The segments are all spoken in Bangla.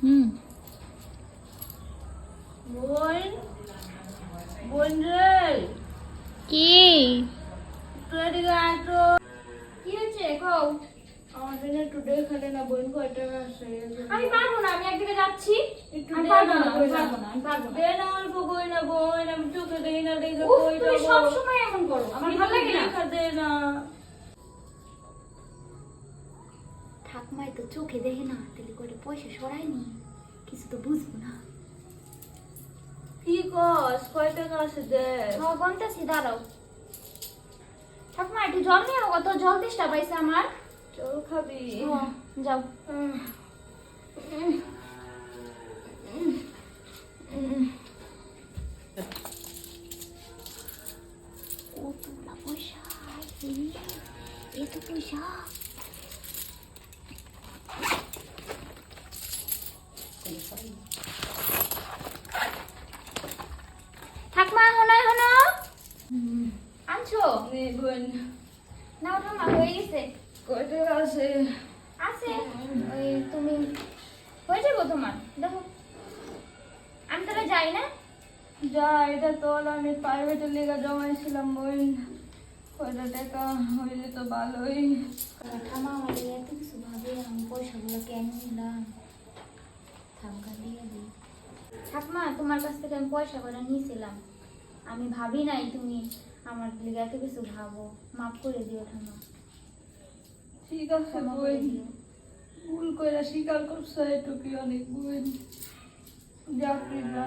হুম। বোন বোন রে কি? তুই এদিকে তো। কি হচ্ছে? কও। আমার জন্য একটু দেখে না বোন কয়টা আছে? আমি পারব না আমি একদিকে যাচ্ছি। আমি পারব না, না আমি পারব না আমি পারব না। দে না অল্প না বোন আমি চোখে দেই না দেখে উফ, কই তুমি সব সময় এমন করো আমার ভালো লাগে না। ঠাকুমাই তো চোখে দেখে না তাহলে করে পয়সা সরায়নি? কিছু তো বুঝব না। কি কস? কয় টাকা আছে দে গন্তাছি দাঁড়াও। ঠাকুমা একটু জল নিয়ে কত জল তেষ্টা পাইছে আমার? চল খাবি? যাও। কতগুলা পয়সা এত পয়সা। ঠাকুমা হনো হনো আনছো? নে বোন। নাও ঠাকুমা হয়ে গেছে। কয় টাকা আছে। আছে ওই তুমি হয়ে যাব তোমার। দেখো। আমি তাহলে যাই না? যা এটা তোর আমি প্রাইভেটের লেগে জমাইছিলাম বোন। কয়টা টাকা হইলে তো ভালোই। ঠামা আমার এত কিছু ভাবে আমি পয়সাগুলো কেন নিলাম? ঠাকুমা তোমার কাছ থেকে আমি পয়সা করে নিয়েছিলাম। আমি ভাবি নাই তুমি আমার লিগে এত কিছু ভাবো। মাফ করে দিও ঠাকুমা। ঠিক আছে দিও। ভুল করে স্বীকার করছে এটুকুই অনেক বোন। যাক না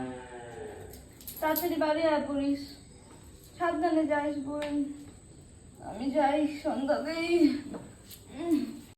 তাড়াতাড়ি বাড়ি আয় পড়িস সাবধানে যাইস বোন। আমি যাই সন্ধ্যা দেই উম।